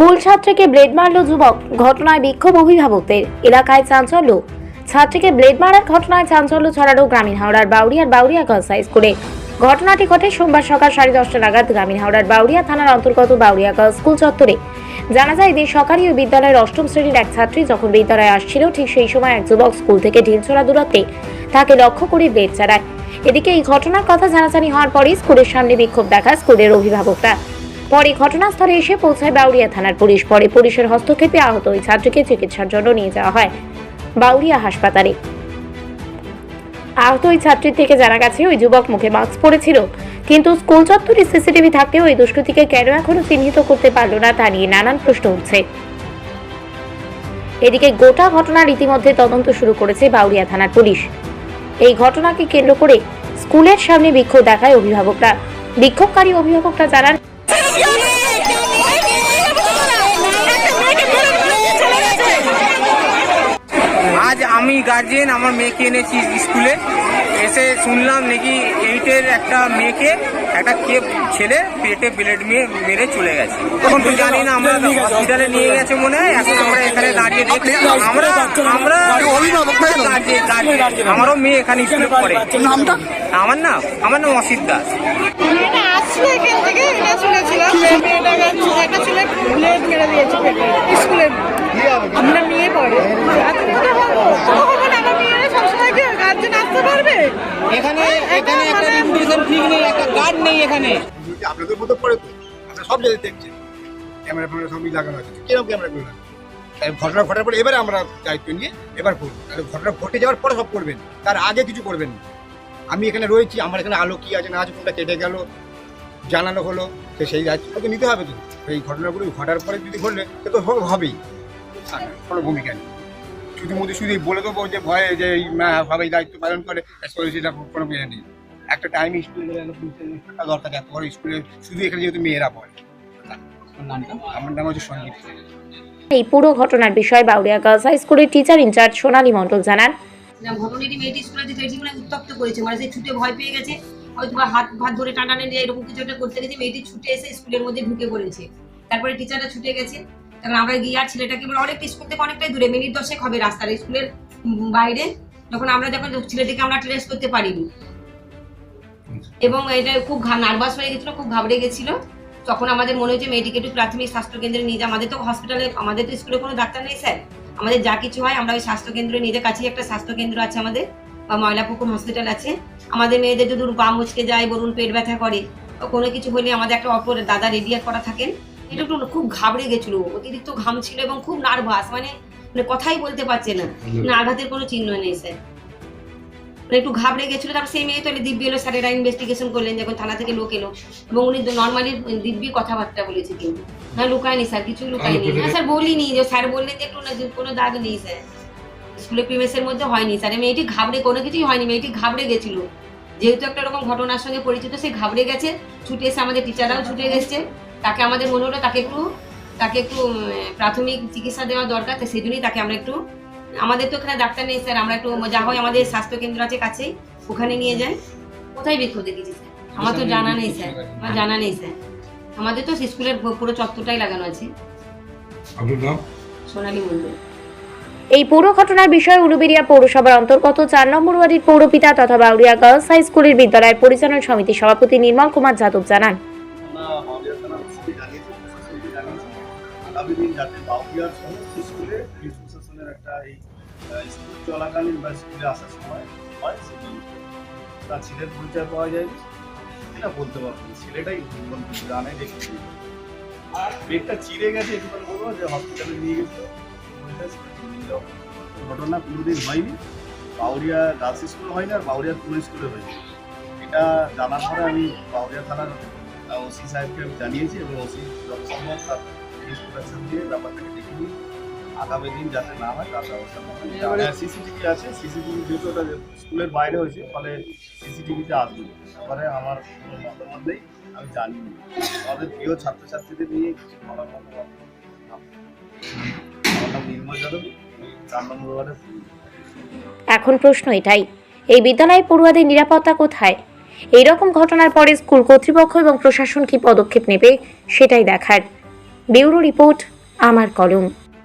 School ছাত্রীকে blade মারল যুবক। ঘটনায় বিক্ষোভ অভিভাবকদের। এলাকায় চাঞ্চল্য। ছাত্রীকে ব্লেড মারার ঘটনায় চাঞ্চল্য ছড়ালো গ্রামীণ হাওড়ার বাউরিয়ার বাউরিয়া গার্লস হাই স্কুলে। ঘটনাটি ঘটে সোমবার সকাল সাড়ে দশটা নাগাদ গ্রামীণ হাওড়ার বাউরিয়া থানার অন্তর্গত বাউরিয়া গার্লস স্কুল চত্বরে। জানা যায়, এদিন সকালে ওই বিদ্যালয়ের অষ্টম শ্রেণির এক ছাত্রী যখন বিদ্যালয়ে আসছিল, ঠিক সেই সময় এক যুবক স্কুল থেকে ঢিলছোড়া দূরত্বে তাকে লক্ষ্য করে ব্লেড চালায়। এদিকে এই ঘটনার কথা জানাজানি হওয়ার পরই স্কুলের সামনে বিক্ষোভ দেখায় স্কুলের অভিভাবকরা। পরে ঘটনাস্থলে এসে পৌঁছায় বাউরিয়া থানার পুলিশ। পরে পুলিশের হস্তক্ষেপে আহত ওই ছাত্রীকে চিকিৎসার জন্য নিয়ে যাওয়া হয় বাউরিয়া হাসপাতালে। আহত ওই ছাত্রীর থেকে জানা গেছে, ওই যুবক মুখে মাস্ক পরেছিল, কিন্তু স্কুল চত্বরে সিসিটিভি থাকলেও ওই দুষ্কৃতীকে কেন এখনও চিহ্নিত করতে পারল না তা নিয়ে নানান প্রশ্ন উঠছে। এদিকে গোটা ঘটনার ইতিমধ্যে তদন্ত শুরু করেছে বাউরিয়া থানার পুলিশ। এই ঘটনাকে কেন্দ্র করে স্কুলের সামনে বিক্ষোভ দেখায় অভিভাবকরা। বিক্ষোভকারী অভিভাবকরা জানান আজ আমি গার্জেন আমার মেয়েকে এনেছি স্কুলে এসে শুনলাম নাকি এইটের একটা মেয়েকে একটা কে ছেলে পেটে ব্লেড মেয়ে মেরে চলে গেছে। তখন তো জানি না আমরা হসপিটালে নিয়ে গেছে মনে হয়, এখন আমরা এখানে দাঁড়িয়ে দেখছি। আমরা আমরা তাই আমারও মেয়ে এখানে স্কুলে পড়ে। আমার না আমার নাম অসিত দাস। এখান থেকে এটা একটা ছেলে ব্লেড মেরে দিয়েছে স্কুলে। আমরা মেয়ে পড়ে এত কথা বলব হবে না আমার মেয়েরা সবসময় কি গার্জেন আসতে পারবে? এখানে এখানে একটা রেপুটেশন ঠিক নেই একটা গার্ড নেই এখানে। আপনাদের মতো পড়ে তো সব জায়গায় দেখছেন ক্যামেরা ফ্যামেরা সবই লাগানো আছে। কীরকম ক্যামেরা গুলো ঘটনা ঘটার পরে এবারে আমরা দায়িত্ব নিয়ে এবার করব। ঘটনা ঘটে যাওয়ার পরে সব করবেন। তার আগে কিছু করবেন না। আমি এখানে রয়েছি আমার এখানে আলো কি আছে না আছে কোনটা কেটে গেল জানানো হলো তো সেই দায়িত্বটাকে নিতে হবে তো। এই ঘটনাগুলো ঘটার পরে যদি ঘটলে সে তো হবেই। আর কোনো ভূমিকা নেই। শুধু মধ্যে শুধু বলে দেবো যে ভয়ে যে এই সবাই দায়িত্ব পালন করে সেটা কোনো ইয়ে নেই। একটা টাইম স্কুলে থাকা দরকার এত বড় স্কুলে শুধু এখানে যেহেতু মেয়েরা পড়ে। আমার নাম হচ্ছে সঞ্জীব। এই পুরো ঘটনার বিষয়ে বাউরিয়া গার্লস হাই স্কুলের teacher in charge Sonali Mondal জানান। ঘটনাটি মেয়েটি স্কুলে উত্তপ্ত করেছে। মানে সে ছুটে ভয় পেয়ে গেছে। হয়তো বা হাত, ভাত ধরে টানাটানি দিয়ে এরকম কিছু একটা করতে গেছে, মেয়েটি ছুটে এসে স্কুলের মধ্যে ঢুকে পড়েছে। তারপরে টিচাররা ছুটে গেছে। তখন আমরা গিয়ে আর ছেলেটাকে মানে অনেকটা স্কুল থেকে অনেকটাই দূরে, মিনিট দশেক হবে রাস্তার স্কুলের বাইরে। যখন আমরা যখন ছেলেটিকে আমরা ট্রেস করতে পারিনি। এবং এটা খুব নার্ভাস হয়ে গেছিল, খুব ঘাবড়ে গেছিল। তখন আমাদের মনে হয়েছে মেয়েটিকে একটু প্রাথমিক স্বাস্থ্য কেন্দ্রে নিয়ে আমাদের তো হসপিটালে আমাদের তো স্কুলে কোনো ডাক্তার নেই স্যার আমাদের যা কিছু হয়, আমরা ওই স্বাস্থ্য কেন্দ্রে নিজের কাছেই একটা স্বাস্থ্য কেন্দ্র আছে আমাদের। বা ময়লাপুকুর হসপিটাল আছে। আমাদের মেয়েদের যদি পা মুচকে যায় বলুন পেট ব্যথা করে কোনো কিছু হলে আমাদের একটা অপর দাদা রেডি করা থাকেন। এটা একটু খুব ঘাবড়ে গেছিল অতিরিক্ত ঘাম ছিল এবং খুব নার্ভাস মানে মানে কথাই বলতে পারছে না। আঘাতের কোনো চিহ্ন নেই স্যার মানে একটু ঘাবড়ে গেছিল তারপর সেই মেয়ে তো এলে দিব্যি এলো স্যারেরা ইনভেস্টিগেশন করলেন যখন থানা থেকে লোক এলো। এবং উনি নর্মালি দিব্যি কথাবার্তা বলেছে কিন্তু। না লুকায়নি স্যার কিছু লুকায়নি। হ্যাঁ স্যার বলিনি যে স্যার বললেন যে একটু কোনো দাগ নেই স্যার স্কুলের প্রিমেসের মধ্যে হয়নি। স্যার মেয়েটি ঘাবড়ে কোনো কিছুই হয়নি। মেয়েটি ঘাবড়ে গেছিল। যেহেতু একটা রকম ঘটনার সঙ্গে পরিচিত সে ঘাবড়ে গেছে। ছুটে এসে আমাদের টিচাররাও ছুটে গেছে তাকে আমাদের মনে হলো তাকে একটু তাকে একটু প্রাথমিক চিকিৎসা দেওয়া দরকার তো সেই জন্যই তাকে আমরা একটু আমাদের তো এখানে ডাক্তার নেই স্যার আমরা একটু যা হয় আমাদের স্বাস্থ্য কেন্দ্র আছে কাছেই ওখানে নিয়ে যাই। কোথায় বিক্ষোভ দেখেছি স্যার? আমার তো জানা নেই স্যার আমার জানা নেই স্যার। আমাদের তো স্কুলের পুরো চত্বরটাই লাগানো আছে। সোনালী মন্দির এই পুরো ঘটনার বিষয়ে উলুবেরিয়া পৌরসভার অন্তর্গত চার নম্বর ওয়ার্ডের পৌরপিতা তথা বাউরিয়া গার্লস হাই স্কুলের বিদ্যালয়ের পরিচালনা সমিতির সভাপতি নির্মল কুমার যাদব জানান। ছেলেটাই জানে দেখছি চিড়ে গেছে একটু বলব যে হসপিটালে নিয়ে গেছিল। ঘটনা কোনোদিন হয়নি। বাউরিয়া গার্লস স্কুল হয়নি আর বাউরিয়া পুলিশ স্কুলে হয়নি। এটা জানার পরে আমি বাউরিয়া থানার ওসি সাহেবকে আমি জানিয়েছি এবং ওসি যথাসম্ভব তার ইনস্ট্রাকশন দিয়ে ব্যাপারটাকে দেখে নিই। আগামী দিন যাতে না হয় তার ব্যবস্থা করবেন সিসিটিভি আছে। সিসিটিভি যেহেতু ওটা স্কুলের বাইরে হয়েছে ফলে সিসিটিভিতে আসবে। ব্যাপারে আমার কোনো মতামত নেই আমি জানি না আমাদের প্রিয় ছাত্রছাত্রীদের নিয়ে কিছু বলার মতো এখন প্রশ্ন এটাই, এই বিদ্যালয়ে পড়ুয়াদের নিরাপত্তা কোথায়? এই রকম ঘটনার পরে স্কুল কর্তৃপক্ষ এবং প্রশাসন কি পদক্ষেপ নেবে, সেটাই দেখার। ব্যুরো রিপোর্ট, আমার কলম।